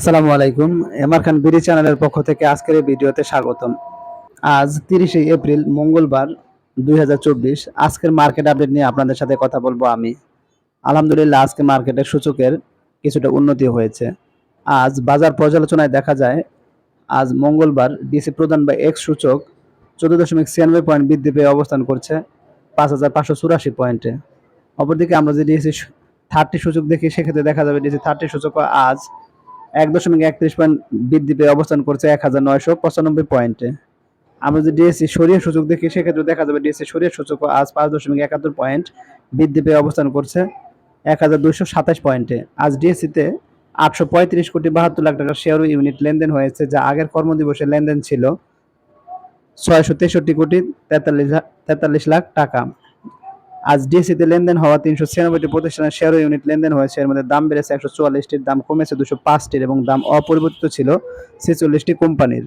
আসসালামু আলাইকুম এমআর খান বিডি চ্যানেলের পক্ষ থেকে আজকের এই ভিডিওতে স্বাগতম। আজ তিরিশে এপ্রিল, মঙ্গলবার দুই হাজার চব্বিশ। আজকের মার্কেট আপডেট নিয়ে আপনাদের সাথে কথা বলব আমি। আলহামদুলিল্লাহ, আজকে মার্কেটের সূচকের কিছুটা উন্নতি হয়েছে। আজ বাজার পর্যালোচনায় দেখা যায়, আজ মঙ্গলবার ডিসি প্রধান বা এক্স সূচক চোদ্দ দশমিক ছিয়ানব্বই পয়েন্ট বৃদ্ধি পেয়ে অবস্থান করছে পাঁচ হাজার পাঁচশো চুরাশি পয়েন্টে। অপরদিকে আমরা যে ডিসি থার্টি সূচক দেখি, সেক্ষেত্রে দেখা যাবে ডিসি থার্টি সূচক আজ এক দশমিক একত্রিশ পয়েন্ট বৃদ্ধি পেয়ে অবস্থান করছে এক হাজার নয়শো পঁচানব্বই পয়েন্টে। আমরা যদি ডিএসসি সরিয়ে সূচক দেখি, সেক্ষেত্রে দেখা যাবে ডিএসসি সরিয়ে সূচক আজ পাঁচ দশমিক একাত্তর পয়েন্ট বৃদ্ধি পেয়ে অবস্থান করছে এক হাজার দুইশো সাতাশ পয়েন্টে। আজ ডিএসসিতে আটশো পঁয়ত্রিশ কোটি বাহাত্তর লাখ টাকার শেয়ার ইউনিট লেনদেন হয়েছে, যা আগের কর্মদিবসে লেনদেন ছিল ছয়শো তেষট্টি কোটি তেতাল্লিশ তেতাল্লিশ লাখ টাকা। আজ ডিএসসিতে লেনদেন হওয়া তিনশো ছিয়ানব্বইটি প্রতিষ্ঠানের শেয়ার ইউনিট লেনদেন হয়েছে। এর মধ্যে দাম বেড়েছে একশো চুয়াল্লিশটির, দাম কমেছে দুশো পাঁচটির এবং দাম অপরিবর্তিত ছিল ছেচল্লিশটি কোম্পানির।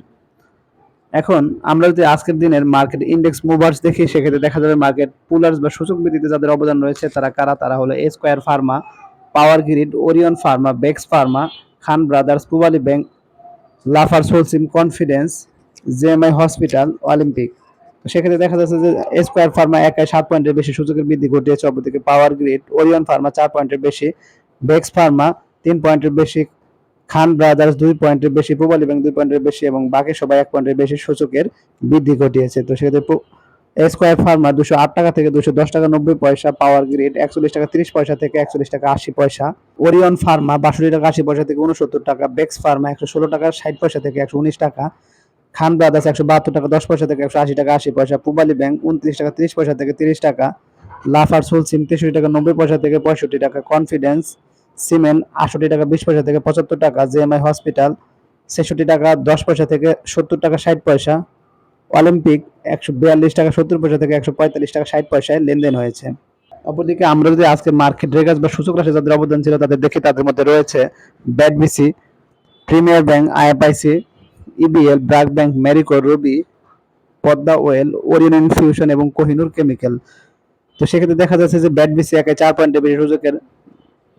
এখন আমরা যদি আজকের দিনের মার্কেট ইন্ডেক্স মুভার্স দেখি, সেক্ষেত্রে দেখা যাবে মার্কেট পুলার্স বা সূচক ভিত্তিতে যাদের অবদান রয়েছে, তারা কারা? তারা হলো Square Pharma Power Grid Orion Pharma Bex Pharma Khan Brothers Pubali Bank Lafarge Holcim Confidence JMI Hospital Olympic তো সেক্ষেত্রে দেখা যাচ্ছে যে স্কোয়ার ফার্মা একাই সাত পয়েন্টের বেশি সূচকের বৃদ্ধি ঘটিয়েছে, অপরদিকে পাওয়ার গ্রিড ওরিয়ন ফার্মা চার পয়েন্টের বেশি বেক্স ফার্মা তিন পয়েন্টের বেশি খান ব্রাদার্স দুই পয়েন্টের বেশি পুবালি ব্যাংক দুই পয়েন্টের বেশি এবং বাকি সবাই এক পয়েন্টের বেশি সূচকের বৃদ্ধি ঘটিয়েছে। তো সেক্ষেত্রে স্কোয়ার ফার্মা দুশো আট টাকা থেকে দুশো দশ টাকা নব্বই পয়সা পাওয়ার গ্রিড একচল্লিশ টাকা তিরিশ পয়সা থেকে একচল্লিশ টাকা আশি পয়সা ওরিয়ন ফার্মা বাষট্টি টাকা আশি পয়সা থেকে উনসত্তর টাকা বেক্স ফার্মা একশো ষোলো টাকা ষাট পয়সা থেকে একশো উনিশ টাকা খান ব্রাদার্স একশো বাহাত্তর টাকা, দশ পয়সা থেকে একশো আশি টাকা, আশি পয়সা, পুবালি ব্যাংক উনত্রিশ টাকা, তিরিশ পয়সা থেকে তিরিশ টাকা, লাফার সোলসিম তেষট্টি টাকা, নব্বই পয়সা থেকে পঁয়ষট্টি টাকা, কনফিডেন্স সিমেন্ট আটষট্টি টাকা, বিশ পয়সা থেকে পঁচাত্তর টাকা, জেএমআই হসপিটাল ছেষট্টি টাকা, দশ পয়সা থেকে সত্তর টাকা, ষাট পয়সা, অলিম্পিক একশো বিয়াল্লিশ টাকা, সত্তর পয়সা থেকে একশো পঁয়তাল্লিশ টাকা, ষাট পয়সায় লেনদেন হয়েছে। অপরদিকে আমরা যদি আজকে মার্কেট রেগাস বা সূচক রাশি যাদের অবদান ছিল তাদের দেখি, তাদের মধ্যে রয়েছে BATBC Premier Bank, IFIC EBL BRAC Bank Marico Robi Padma Oil Orion Infusion এবং কোহিনুর কেমিক্যাল তো সেক্ষেত্রে দেখা যাচ্ছে যে ব্যাট বিসি একে চার পয়েন্টের বেশি সূচকের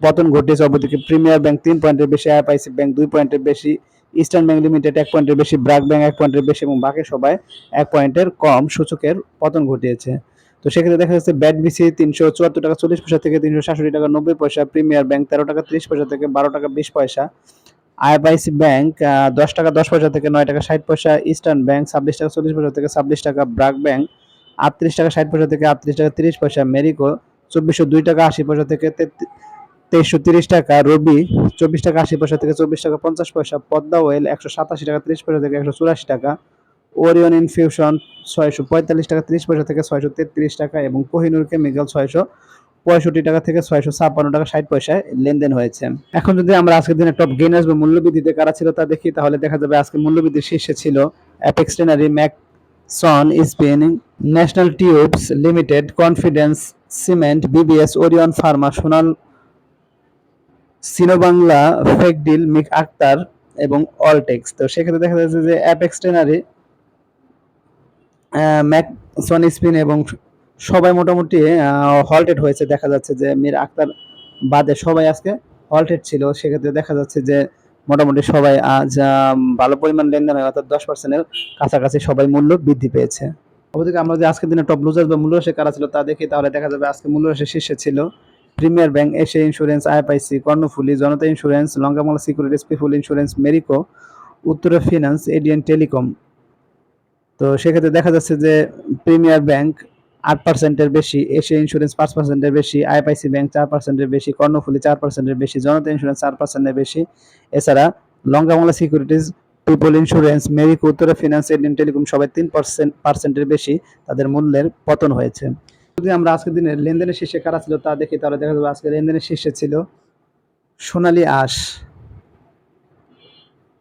পতন ঘটেছে অপরদিকে প্রিমিয়ার ব্যাংক তিন পয়েন্টের বেশি আইএফআইসি ব্যাংক দুই পয়েন্টের বেশি ইস্টার্ন ব্যাংক লিমিটেড এক পয়েন্টের বেশি ব্র্যাক ব্যাংক এক পয়েন্টের বেশি এবং বাকি সবাই এক পয়েন্টের কম সূচকের পতন ঘটিয়েছে। তো সেক্ষেত্রে দেখা যাচ্ছে ব্যাট বিসি তিনশো চুয়াত্তর টাকা চল্লিশ পয়সা থেকে তিনশো সাতষট্টি টাকা নব্বই পয়সা প্রিমিয়ার ব্যাংক তেরো টাকা ত্রিশ পয়সা থেকে বারো টাকা বিশ পয়সা। আইএফআইসি ব্যাংক দশ টাকা, দশ পয়সা থেকে নয় টাকা, ষাট পয়সা ইস্টার্ন ব্যাংক, ছাব্বিশ টাকা, চল্লিশ পয়সা থেকে ছাব্বিশ টাকা ব্রাক ব্যাংক, আটত্রিশ টাকা, ষাট পয়সা থেকে আটত্রিশ টাকা, তিরিশ পয়সা মেরিকো, চব্বিশশো দুই টাকা, আশি পয়সা থেকে তেইশশো তিরিশ টাকা রবি, চব্বিশ টাকা, আশি পয়সা থেকে চব্বিশ টাকা, পঞ্চাশ পয়সা পদ্মা ওয়েল, একশো সাতাশি টাকা, তিরিশ পয়সা থেকে একশো চুরাশি টাকা, ওরিয়ন ইনফিউশন, ছয়শো পঁয়তাল্লিশ টাকা, তিরিশ পয়সা থেকে ছয়শো তেত্রিশ টাকা এবং কোহিনুর কেমিক্যাল, ছয়শো পঁয়ষট্টি টাকা থেকে ছয়শো ছাপ্পান্ন টাকা, ষাট পয়সায় লেনদেন হয়েছে। এখন যদি আমরা আজকের দিনে টপ গেনার্স বা মূল্যবৃদ্ধিতে কারা ছিল তা দেখি, তাহলে দেখা যাবে আজকে মূল্যবৃদ্ধির শীর্ষে ছিল Apex Tannery Maksons Spinning National Tubes Limited Confidence Cement BBS Orion Pharma Sonal Sinobangla ফেকডিল মিক আক্তার এবং অলটেক্স তো সেক্ষেত্রে দেখা যাচ্ছে যে Apex Tannery Maksons spin এবং সবাই মোটামুটি হল্টেড হয়েছে। দেখা যাচ্ছে যে মীর আক্তার বাদে সবাই আজকে হল্টেড ছিল। সেক্ষেত্রে দেখা যাচ্ছে যে মোটামুটি সবাই আজ ভালো পরিমাণ লেনদেন হয়। অর্থাৎ দশ পার্সেন্টের কাছাকাছি সবাই মূল্য বৃদ্ধি পেয়েছে। অবদিকে আমরা যে আজকের দিনে টপ লুজার বা মূল্য কারা ছিল তা দেখি। তাহলে দেখা যাবে আজকে মূল্য শীর্ষে ছিল Premier Bank Asia Insurance IFIC Karnaphuli, Janata Insurance LankaBangla Securities Peoples Insurance Marico Uttara Finance ADN Telecom তো সেক্ষেত্রে দেখা যাচ্ছে যে প্রিমিয়ার ব্যাংক আট পার্সেন্টের বেশি এশিয়া ইন্স্যুরেন্স পাঁচ পার্সেন্টের বেশি, আইএফআইসি ব্যাংক চার পার্সেন্টের বেশি, কর্ণফুলি চার পার্সেন্টের বেশি, জনতা ইন্স্যুরেন্স চার পার্সেন্টের বেশি। এছাড়া Lanka LankaBangla Securities Peoples Insurance Marico Uttara Finance ADN Telecom সবাই তিন পার্সেন্ট পার্সেন্টের বেশি তাদের মূল্যের পতন হয়েছে। যদি আমরা আজকের দিনে লেনদেনের শীর্ষে কারা ছিল তা দেখি, তাহলে দেখা যাবে আজকে লেনদেনের শীর্ষে ছিল সোনালী আশ।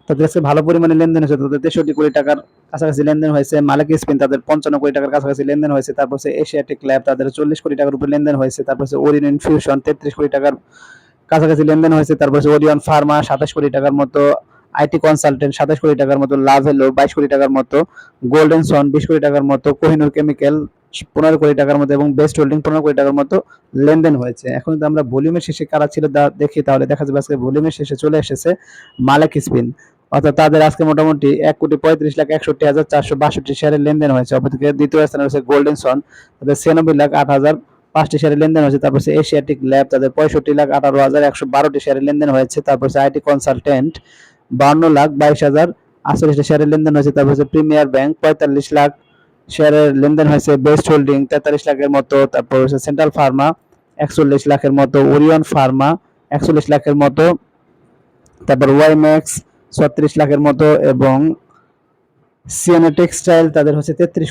তাদের আজকে ভালো পরিমাণে লেনদেন হয়েছে, তাদের তেষট্টি কোটি টাকার কাছাকাছি লেনদেন হয়েছে, মালিক স্পিন তাদের পঞ্চান্ন কোটি টাকার কাছাকাছি লেনদেন হয়েছে, তারপর হচ্ছে এশিয়াটিক ল্যাব তাদের চল্লিশ কোটি টাকার উপরে লেনদেন হয়েছে, তারপর হচ্ছে ওরিয়ন ইনফিউশন তেত্রিশ কোটি টাকার কাছাকাছি লেনদেন হয়েছে, তারপর হচ্ছে ওরিয়ন ফার্মা সাতাশ কোটি টাকার মতো, আইটি কনসালটেন্ট সাতাশ কোটি টাকার মতো লাভ এলো বাইশ কোটি টাকার মতো, গোল্ডেন সন বিশ কোটি টাকার মতো, কোহিনুর কেমিক্যাল পনেরো কোটি টাকার মতো এবং বেস্ট হোল্ডিং পনেরো কোটি টাকার মতো লেনদেন হয়েছে। এখন যদি আমরা ভলিউমের শেষে কারা ছিল দেখি, তাহলে দেখা যাবে আজকে ভলিউমের শেষে চলে এসেছে মালেক স্পিন। অর্থাৎ তাদের আজকে মোটামুটি এক কোটি পঁয়ত্রিশ লাখ একষট্টি হাজার চারশো বাষট্টি শেয়ারের লেনদেন হয়েছে। অপরদিকে দ্বিতীয় স্থানে রয়েছে গোল্ডেন সন তাদের ছিয়ানব্বই লাখ আট হাজার পাঁচটি শেয়ারের লেনদেন হয়েছে। তারপর এশিয়াটিক ল্যাব তাদের পঁয়ষট্টি লাখ আঠারো হাজার একশো বারোটি শেয়ারের লেনদেন হয়েছে। তারপর আইটি কনসালটেন্ট বান্ন লাখ বাইশ হাজার আটচল্লিশটি শেয়ারের লেনদেন হয়েছে। তারপর হচ্ছে প্রিমিয়ার ব্যাংক পঁয়তাল্লিশ লাখ শেয়ারের লেনদেন হয়েছে বেস্ট হোল্ডিং তেতাল্লিশ লাখের মতো। তারপর হচ্ছে সেন্ট্রাল ফার্মা একচল্লিশ লাখের মতো। ওরিয়ন ফার্মা একচল্লিশ লাখের মতো। তারপর ওয়াইম্যাক্স ছত্রিশ লাখের মতো এবং সিএনএ টেক্সটাইল তাদের হচ্ছে তেত্রিশ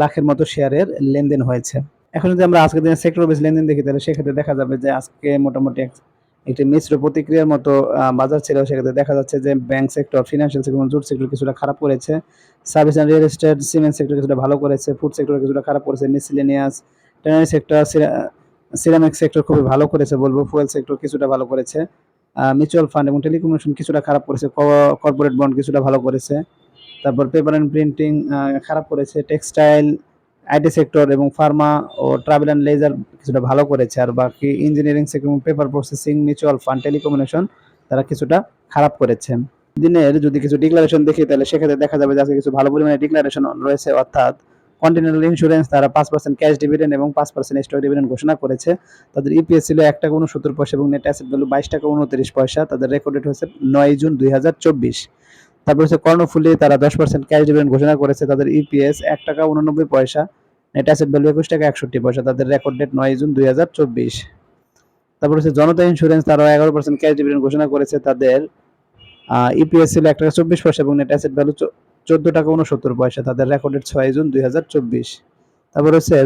লাখের মতো শেয়ারের লেনদেন হয়েছে। এখন যদি আমরা আজকের দিনে সেক্টর বেস লেনদেন দেখি, তাহলে সেক্ষেত্রে দেখা যাবে যে আজকে মোটামুটি একটি মিশ্র প্রতিক্রিয়ার মতো বাজার ছিল। সেক্ষেত্রে দেখা যাচ্ছে যে bank sector financial sector jute sector কিছুটা খারাপ করেছে। Service and real estate cement sector কিছুটা ভালো করেছে। ফুড সেক্টর কিছুটা খারাপ করেছে। Miscellaneous tannery sector ceramic sector খুবই ভালো করেছে বলব। ফুয়েল সেক্টর কিছুটা ভালো করেছে। মিউচুয়াল ফান্ড এবং টেলিকমিউনিকেশন কিছুটা খারাপ করেছে কর্পোরেট বন্ড কিছুটা ভালো করেছে। তারপর পেপার অ্যান্ড প্রিন্টিং খারাপ করেছে। টেক্সটাইল আইটি সেক্টর এবং ফার্মা ও ট্রাভেল অ্যান্ড লেজার কিছুটা ভালো করেছে। আর বাকি engineering sector paper processing mutual fund telecommunication তারা কিছুটা খারাপ করেছে। দিনের যদি কিছু ডিক্লারেশন দেখি, তাহলে সেক্ষেত্রে দেখা যাবে যে আজকে কিছু ভালো পরিমাণে ডিক্লারেশন রয়েছে, অর্থাৎ কন্টিনেন্টাল ইন্স্যুরেন্স তারা পাঁচ পার্সেন্ট ক্যাশ ডিভিডেন্ড এবং পাঁচ পার্সেন্ট স্টক ডিভিডেন্ড ঘোষণা করেছে। তাদের ইপিএস ছিল এক টাকা উনসত্তর পয়সা এবং নেট অ্যাসেট ভ্যালু বাইশ টাকা উনত্রিশ পয়সা। তাদের রেকর্ড ডেট হচ্ছে নয় জুন দুই হাজার চব্বিশ। তারপর হচ্ছে কর্ণফুলি তারা দশ পার্সেন্ট ক্যাশ ডিভিডেন্ড ঘোষণা করেছে। তাদের ইপিএস এক টাকা উননব্বই পয়সা নেট অ্যাসেট ভ্যালু একুশ টাকা একষট্টি পয়সা। তাদের রেকর্ড ডেট নয় জুন দুই হাজার চব্বিশ। তারপর হচ্ছে জনতা ইন্স্যুরেন্স তারা এগারো পার্সেন্ট ক্যাশ ডিভিডেন্ড ঘোষণা করেছে। তাদের ইপিএস ছিল এক টাকা চব্বিশ পয়সা এবং নেট অ্যাসেট ভ্যালু চোদ্দ টাকা উনসত্তর পয়সা, তাদের রেকর্ড ডেট ছয় জুন দুই হাজার চব্বিশ। তারপর হচ্ছে,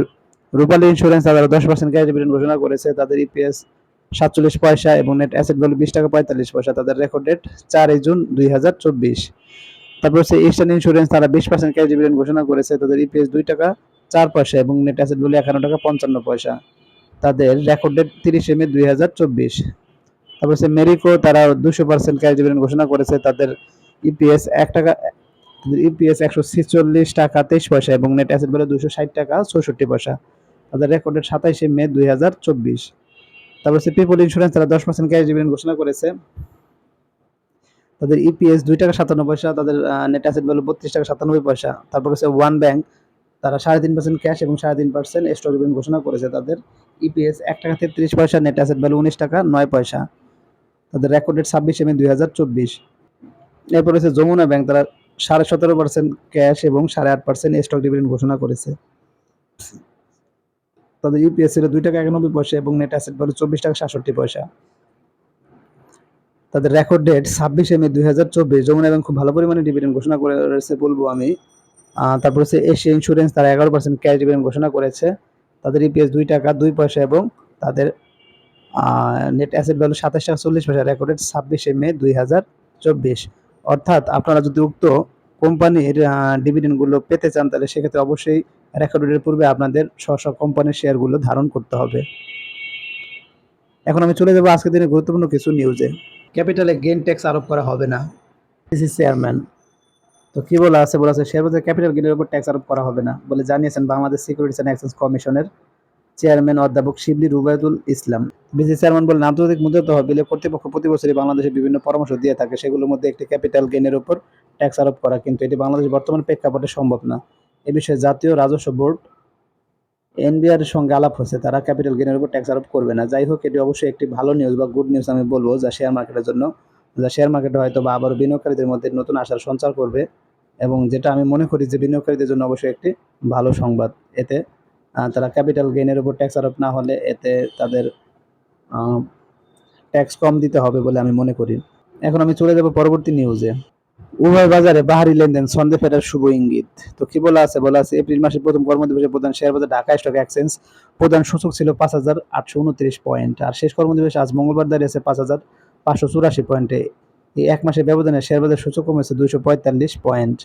রূপালী ইন্স্যুরেন্স তারা দশ পার্সেন্ট ক্যাশ ডিভিডেন্ড ঘোষণা করেছে, তাদের ইপিএস সাতচল্লিশ পয়সা এবং নেট অ্যাসেট ভ্যালু বিশ টাকা পঁয়তাল্লিশ পয়সা, তাদের রেকর্ড ডেট চারই জুন দুই হাজার চব্বিশ। তারপর হচ্ছে ইস্টার্ন ইন্স্যুরেন্স তারা বিশ পার্সেন্ট ক্যাশ ডিভিডেন্ড ঘোষণা করেছে, তাদের ইপিএস দুই টাকা চার পয়সা এবং নেট অ্যাসেট ভ্যালু একান্ন টাকা পঞ্চান্ন পয়সা। তাদের রেকর্ড ডেট তিরিশে মে দুই হাজার চব্বিশ। তারপর হচ্ছে মেরিকো তারা দুশো পার্সেন্ট ক্যাশ ডিভিডেন্ড ঘোষণা করেছে, তাদের ইপিএস এক টাকা ইপিএস একশো ছেচল্লিশ টাকা তেইশ পয়সা এবং নেট অ্যাসেট ভ্যালু দুশো ষাট টাকা চৌষট্টি পয়সা। তাদের রেকর্ড ডেট সাতাইশে মে দুই হাজার চব্বিশ। তারপর হচ্ছে পিপল ইন্স্যুরেন্স তারা দশ পার্সেন্ট ক্যাশ ডিভিডেন্ড ঘোষণা করেছে। তাদের ইপিএস দুই টাকা সাতান্ন পয়সা, তাদের নেট অ্যাসেট ভ্যালু বত্রিশ টাকা সাতানব্বই পয়সা। তারপর হচ্ছে ওয়ান ব্যাংক তারা সাড়ে তিন পার্সেন্ট ক্যাশ এবং সাড়ে তিন পার্সেন্ট স্টক ডিভিডেন্ড ঘোষণা করেছে তাদের। ইপিএস এক টাকা তেত্রিশ পয়সা নেট অ্যাসেট ভ্যালু উনিশ টাকা নয় পয়সা। তাদের রেকর্ড ডেট ছাব্বিশে মে দুই হাজার চব্বিশ। এরপর হচ্ছে যমুনা ব্যাংক তারা সাড়ে সতেরো পার্সেন্ট ক্যাশ এবং সাড়ে আট পার্সেন্ট স্টক ডিভিডেন্ড ঘোষণা করেছে। তাদের ইউপিএস ছিল দুই টাকা একানব্বই পয়সা এবং নেট অ্যাসেট ভ্যালু চব্বিশ টাকা সাতষট্টি পয়সা। তাদের রেকর্ড ডেট ছাব্বিশে মে দুই হাজার চব্বিশ। যমুনা ব্যাংক খুব ভালো পরিমাণে ডিভিডেন্ড ঘোষণা করেছে বলব আমি। তারপর হচ্ছে এশিয়া ইন্স্যুরেন্স তারা এগারো পার্সেন্ট ক্যাশ ডিভিডেন্ড ঘোষণা করেছে। তাদের ইপিএস দুই টাকা, দুই পয়সা এবং তাদের নেট অ্যাসেট ভ্যালু সাতাশ টাকা চল্লিশ পয়সা। রেকর্ডেড ছাব্বিশে মে দুই হাজার চব্বিশ। অর্থাৎ আপনারা যদি উক্ত কোম্পানির ডিভিডেন্ডগুলো পেতে চান, তাহলে সেক্ষেত্রে অবশ্যই রেকর্ডের পূর্বে আপনাদের স্ব স্ব কোম্পানির শেয়ারগুলো ধারণ করতে হবে। এখন আমি চলে যাব আজকের দিনে গুরুত্বপূর্ণ কিছু নিউজে ক্যাপিটালে গেইন ট্যাক্স আরোপ করা হবে না। ডিসি চেয়ারম্যান তো কি বলা আছে? বলা আছে শেয়ার বাজার ক্যাপিটাল গেইনের উপর ট্যাক্স আরোপ করা হবে না, বলে জানিয়েছেন বাংলাদেশ সিকিউরিটিজ অ্যান্ড এক্সচেঞ্জ কমিশনের চেয়ারম্যান অধ্যাপক শিবলি রুবায়দুল ইসলাম। বিসি চেয়ারম্যান বলেন, আন্তর্জাতিক মুদ্রা তহবিলে কর্তৃপক্ষ প্রতি বছরই বাংলাদেশে বিভিন্ন পরামর্শ দিয়ে থাকে। সেগুলোর মধ্যে একটি ক্যাপিটাল গেনের উপর ট্যাক্স আরোপ করা, কিন্তু এটি বাংলাদেশ বর্তমান প্রেক্ষাপটে সম্ভব না। এ বিষয়ে জাতীয় রাজস্ব বোর্ড এনবিআর সঙ্গে আলাপ হয়েছে। তারা ক্যাপিটাল গেইনের উপর ট্যাক্স আরোপ করবে না। যাই হোক, এটি অবশ্যই একটি ভালো নিউজ বা গুড নিউজ আমি বলব, যা শেয়ার মার্কেটের জন্য, যা শেয়ার মার্কেটে হয়তো বা আবারও বিনিয়োগকারীদের মধ্যে নতুন আশার সঞ্চার করবে এবং যেটা আমি মনে করি যে বিনিয়োগকারীদের জন্য অবশ্যই একটি ভালো সংবাদ। এতে তারা ক্যাপিটাল গেইনের উপর ট্যাক্স আরোপ না হলে এতে তাদের ট্যাক্স কম দিতে হবে বলে আমি মনে করি। এখন আমি চলে যাব পরবর্তী নিউজে উভয় বাজারে বাহারি লেনদেন সন্দেহ ফেরার শুভ ইঙ্গিত। তো কি বলা আছে? বলা আছে, এপ্রিল মাসের প্রথম কর্মদিবসে প্রধান শেয়ার বাজার ঢাকা স্টক এক্সচেঞ্জ প্রধান সূচক ছিল পাঁচ হাজার আটশো উনত্রিশ পয়েন্ট আর শেষ কর্মদিবসে আজ মঙ্গলবার দাঁড়িয়েছে পাঁচ হাজার পাঁচশো চুরাশি পয়েন্টে এই এক মাসের ব্যবধানে শেয়ার বাজার সূচক কমেছে দুইশো পঁয়তাল্লিশ পয়েন্ট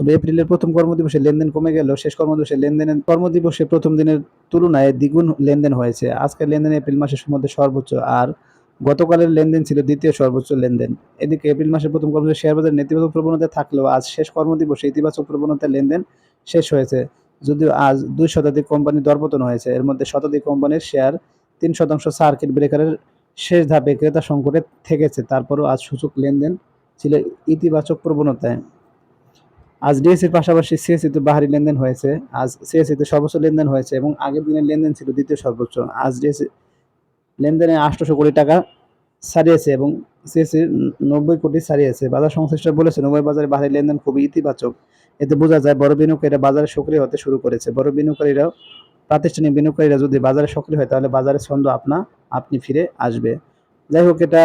তবে এপ্রিলের প্রথম কর্মদিবসে লেনদেন কমে গেলেও শেষ কর্মদিবসে লেনদেনের কর্মদিবসে প্রথম দিনের তুলনায় দ্বিগুণ লেনদেন হয়েছে। আজকের লেনদেন এপ্রিল মাসের মধ্যে সর্বোচ্চ আর গতকালের লেনদেন ছিল দ্বিতীয় সর্বোচ্চ লেনদেন। এদিকে এপ্রিল মাসের প্রথম কর্মদিবসে শেয়ার বাজার নেতিবাচক প্রবণতা থাকলেও আজ শেষ কর্মদিবসে ইতিবাচক প্রবণতার লেনদেন শেষ হয়েছে। যদিও আজ দুই শতাধিক কোম্পানি দরপতন হয়েছে। এর মধ্যে শতাধিক কোম্পানির শেয়ার তিন শতাংশ সার্কিট ব্রেকারের শেষ ধাপে ক্রেতা সংকটে থেকেছে। তারপরও আজ সূচক লেনদেন ছিল ইতিবাচক প্রবণতায়। আজ ডিএসসির পাশাপাশি সিএসসিতে বাহারি লেনদেন হয়েছে। আজ সিএসসিতে সর্বোচ্চ লেনদেন হয়েছে এবং আগের দিনের লেনদেন ছিল দ্বিতীয় সর্বোচ্চ। আজ ডিএসসি লেনদেনে আটশোশো কোটি টাকা ছাড়িয়েছে এবং সিএসসি নব্বই কোটি ছাড়িয়েছে। বাজার সংশ্লিষ্ট বলেছে নব্বই বাজারে বাহারি লেনদেন খুবই ইতিবাচক। এতে বোঝা যায় বড় বিনিয়োগকারীরা বাজারে সক্রিয় হতে শুরু করেছে। বড় বিনিয়োগকারীরাও প্রাতিষ্ঠানিক বিনিয়োগকারীরা যদি বাজারে সক্রিয় হয়, তাহলে বাজারের ছন্দ আপনা, আপনি ফিরে আসবে। যাই হোক, এটা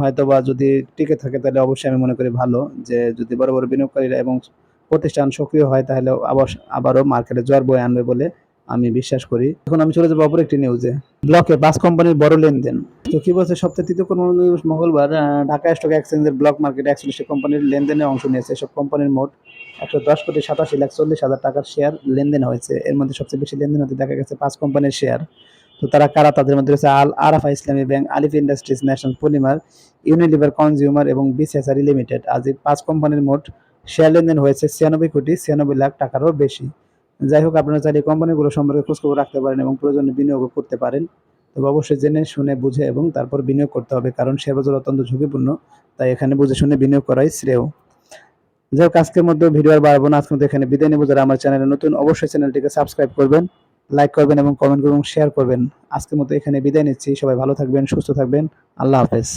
হয়তো বা যদি টিকে থাকে, তাহলে অবশ্যই আমি মনে করি ভালো যে যদি বড় বড় বিনিয়োগকারীরা এবং প্রতিষ্ঠান সক্রিয় হয়, তাহলে আবার আবারও মার্কেটে জ্বর বয়ে আনবে বলে আমি বিশ্বাস করি। এখন আমি চলে যাব অপর একটি নিউজে ব্লকে বাস কোম্পানির বড় লেনদেন। তো কি বলছে? সপ্তাহে তৃতীয় কোনো মঙ্গলবার ঢাকা স্টক এক্সচেঞ্জের ব্লক মার্কেটে একচল্লিশটি কোম্পানির লেনদেনে অংশ নিয়েছে। এসব কোম্পানির মোট একশো দশ কোটি সাতাশি লাখ চল্লিশ হাজার টাকার শেয়ার লেনদেন হয়েছে। এর মধ্যে সবচেয়ে বেশি লেনদেন হতে দেখা গেছে পাঁচ কোম্পানির শেয়ার তো তারা কারা? তাদের মধ্যে রয়েছে আল Arafa Islami Bank, Alif Industries, National Polymer, Unilever Consumer এবং বিসিএসআরি লিমিটেড। আজ এই পাঁচ কোম্পানির মোট শেয়ার লেনদেন হয়েছে ছিয়ানব্বই কোটি, ছিয়ানব্বই লাখ টাকারও বেশি। যাই হোক, আপনারা চাইলে কোম্পানিগুলো সম্পর্কে খোঁজখবর রাখতে পারেন এবং প্রয়োজনে বিনিয়োগও করতে পারেন। তবে অবশ্যই জেনে, শুনে, বুঝে এবং তারপর বিনিয়োগ করতে হবে, কারণ শেয়ার বাজার অত্যন্ত ঝুঁকিপূর্ণ, তাই এখানে বুঝে, শুনে বিনিয়োগ করাই শ্রেয়। যাই হোক, আজকের মধ্যে ভিডিও আর বাড়াবো না। আজকে এখানে বিদায় নেব। যারা আমার চ্যানেলে নতুন, অবশ্যই চ্যানেলটিকে সাবস্ক্রাইব করবেন, লাইক করবেন এবং কমেন্ট করবেন শেয়ার করবেন। আজকের মতো এখানে বিদায় নিচ্ছি। সবাই ভালো থাকবেন, সুস্থ থাকবেন। আল্লাহ হাফেজ।